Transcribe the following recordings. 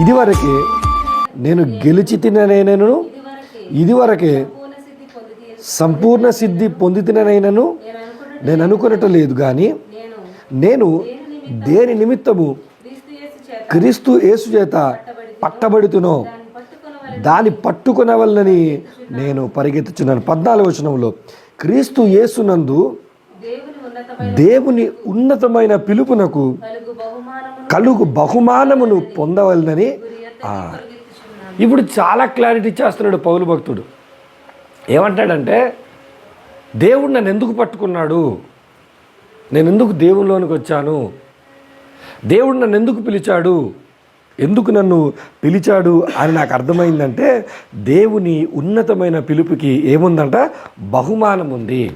ఇదివరకే నేను గెలిచి తిననైనను ఇదివరకే సంపూర్ణ సిద్ధి పొంది తిననైనను నేను అనుకునటం అనుకున్నట్టు లేదు. కానీ నేను దేని నిమిత్తము క్రీస్తు యేసు చేత పట్టబడుతునో దాన్ని పట్టుకునవల్లని నేను పరిగెత్తుచున్నాను. పద్నాలుగు వచనంలో క్రీస్తు యేసునందు దేవుని ఉన్నతమైన పిలుపునకు కలుగు బహుమానమును నువ్వు పొందవలనని ఇప్పుడు చాలా క్లారిటీ ఇచ్చేస్తున్నాడు పౌలు భక్తుడు. ఏమంటాడంటే దేవుడు నన్ను ఎందుకు పట్టుకున్నాడు? నేను ఎందుకు దేవునిలోనికి వచ్చాను? దేవుడు నన్ను ఎందుకు పిలిచాడు? ఎందుకు నన్ను పిలిచాడు? అని నాకు అర్థమైందంటే దేవుని ఉన్నతమైన పిలుపుకి ఏముందంట? బహుమానం ఉంది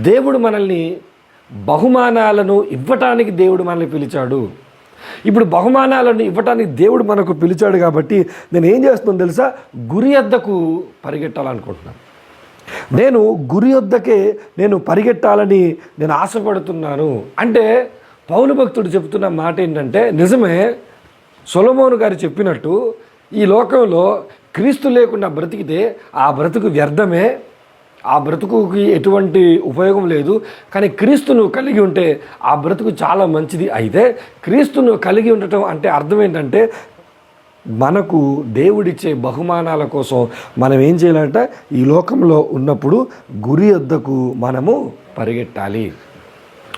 దేవుడు మనల్ని బహుమానాలను ఇవ్వటానికి దేవుడు మనల్ని పిలిచాడు. ఇప్పుడు బహుమానాలను ఇవ్వటానికి దేవుడు మనకు పిలిచాడు కాబట్టి నేను ఏం చేస్తున్నాను తెలుసా? గురి వద్దకు పరిగెట్టాలనుకుంటున్నాను. నేను గురి వద్దకే నేను పరిగెట్టాలని నేను ఆశపడుతున్నాను. అంటే పౌలు భక్తుడు చెప్తున్న మాట ఏంటంటే నిజమే సొలమోను గారు చెప్పినట్టు ఈ లోకంలో క్రీస్తు లేకుండా బ్రతికితే ఆ బ్రతుకు వ్యర్థమే ఆ బ్రతుకుకి ఎటువంటి ఉపయోగం లేదు. కానీ క్రీస్తును కలిగి ఉంటే ఆ బ్రతుకు చాలా మంచిది. అయితే క్రీస్తును కలిగి ఉండటం అంటే అర్థం ఏంటంటే మనకు దేవుడిచ్చే బహుమానాల కోసం మనం ఏం చేయాలంటే? ఈ లోకంలో ఉన్నప్పుడు గురి వద్దకు మనము పరిగెట్టాలి.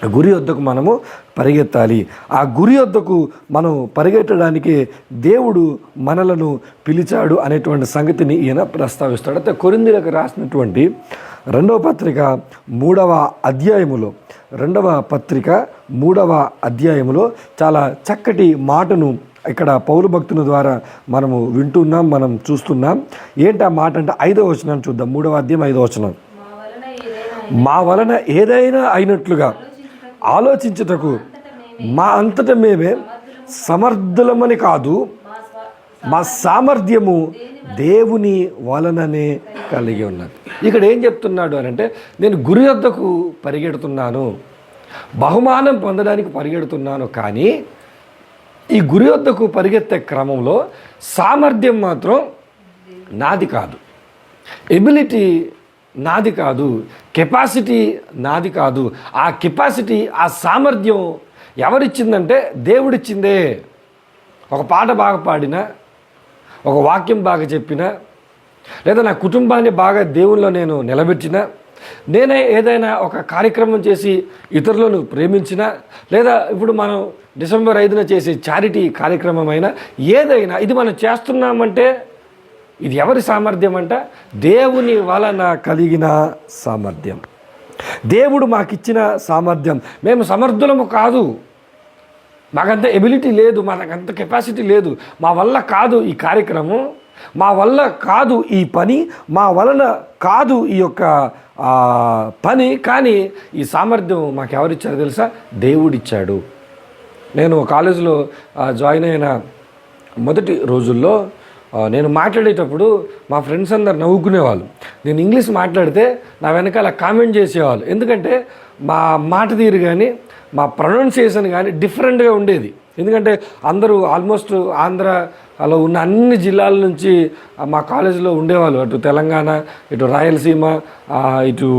గురి వద్దకు మనము పరిగెత్తాలి. ఆ గురి వద్దకు మనం పరిగెత్తడానికి దేవుడు మనలను పిలిచాడు అనేటువంటి సంగతిని ఈయన ప్రస్తావిస్తాడు. అయితే కొరిందులకు రాసినటువంటి రెండవ పత్రిక మూడవ అధ్యాయములో రెండవ పత్రిక మూడవ అధ్యాయములో చాలా చక్కటి మాటను ఇక్కడ పౌరు భక్తుల ద్వారా మనము వింటున్నాం మనం చూస్తున్నాం. ఏంటి ఆ మాట అంటే ఐదవ వచనం చూద్దాం. మూడవ అధ్యాయం ఐదవ వచనం. మా వలన ఏదైనా అయినట్లుగా ఆలోచించుటకు మా అంతట మేమే సమర్థులమని కాదు మా సామర్థ్యము దేవుని వలననే కలిగి ఉన్నది. ఇక్కడ ఏం చెప్తున్నాడు అని అంటే నేను గురి వద్దకు పరిగెడుతున్నాను బహుమానం పొందడానికి పరిగెడుతున్నాను కానీ ఈ గురి వద్దకు పరిగెత్తే క్రమంలో సామర్థ్యం మాత్రం నాది కాదు. ఎబిలిటీ నాది కాదు. కెపాసిటీ నాది కాదు. ఆ కెపాసిటీ ఆ సామర్థ్యం ఎవరిచ్చిందంటే దేవుడిచ్చిందే. ఒక పాట బాగా పాడినా ఒక వాక్యం బాగా చెప్పినా లేదా నా కుటుంబాన్ని బాగా దేవుల్లో నేను నిలబెట్టినా నేనే ఏదైనా ఒక కార్యక్రమం చేసి ఇతరులను ప్రేమించినా లేదా ఇప్పుడు మనం డిసెంబర్ ఐదున చేసే చారిటీ కార్యక్రమం అయినా ఏదైనా ఇది మనం చేస్తున్నామంటే ఇది ఎవరి సామర్థ్యం అంట? దేవుని వలన కలిగిన సామర్థ్యం. దేవుడు మాకిచ్చిన సామర్థ్యం. మేము సమర్థులము కాదు. మాకంత ఎబిలిటీ లేదు మనకంత కెపాసిటీ లేదు. మా వల్ల కాదు ఈ కార్యక్రమం. మా వల్ల కాదు ఈ పని. మా వలన కాదు ఈ యొక్క పని. కానీ ఈ సామర్థ్యం మాకు ఎవరిచ్చారో తెలుసా? దేవుడిచ్చాడు. నేను కాలేజీలో జాయిన్ అయిన మొదటి రోజుల్లో నేను మాట్లాడేటప్పుడు మా ఫ్రెండ్స్ అందరు నవ్వుకునేవాళ్ళు. నేను ఇంగ్లీష్ మాట్లాడితే నా వెనకాల కామెంట్ చేసేవాళ్ళు. ఎందుకంటే మా మాట తీరు కానీ మా ప్రొనౌన్సియేషన్ కానీ డిఫరెంట్గా ఉండేది. ఎందుకంటే అందరూ ఆల్మోస్ట్ ఆంధ్ర అలా ఉన్న అన్ని జిల్లాల నుంచి మా కాలేజీలో ఉండేవాళ్ళు. అటు తెలంగాణ ఇటు రాయలసీమ ఇటు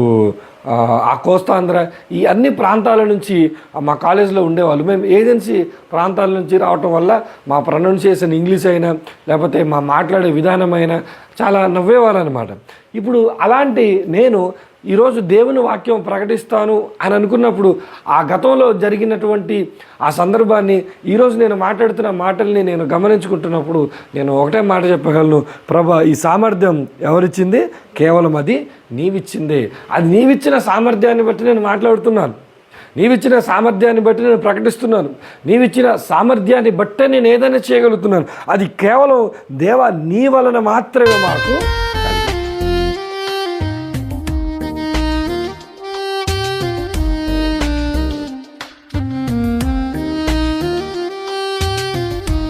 ఆ, కోస్తాంధ్ర ఈ అన్ని ప్రాంతాల నుంచి మా కాలేజీలో ఉండేవాళ్ళు. మేము ఏజెన్సీ ప్రాంతాల నుంచి రావటం వల్ల మా ప్రొనౌన్సియేషన్ ఇంగ్లీష్ అయినా లేకపోతే మా మాట్లాడే విధానం అయినా చాలా నవ్వేవారు అనమాట ఇప్పుడు అలాంటి నేను ఈరోజు దేవుని వాక్యం ప్రకటిస్తాను అని అనుకున్నప్పుడు ఆ గతంలో జరిగినటువంటి ఆ సందర్భాన్ని ఈరోజు నేను మాట్లాడుతున్న మాటల్ని నేను గమనించుకుంటున్నప్పుడు నేను ఒకటే మాట చెప్పగలను. ప్రభా ఈ సామర్థ్యం ఎవరిచ్చింది? కేవలం అది నీవిచ్చిందే. అది నీవిచ్చిన సామర్థ్యాన్ని బట్టి నేను మాట్లాడుతున్నాను. నీవిచ్చిన సామర్థ్యాన్ని బట్టి నేను ప్రకటిస్తున్నాను. నీవిచ్చిన సామర్థ్యాన్ని బట్టే నేను ఏదైనా చేయగలుగుతున్నాను. అది కేవలం దేవ నీ వలన మాత్రమే మాకు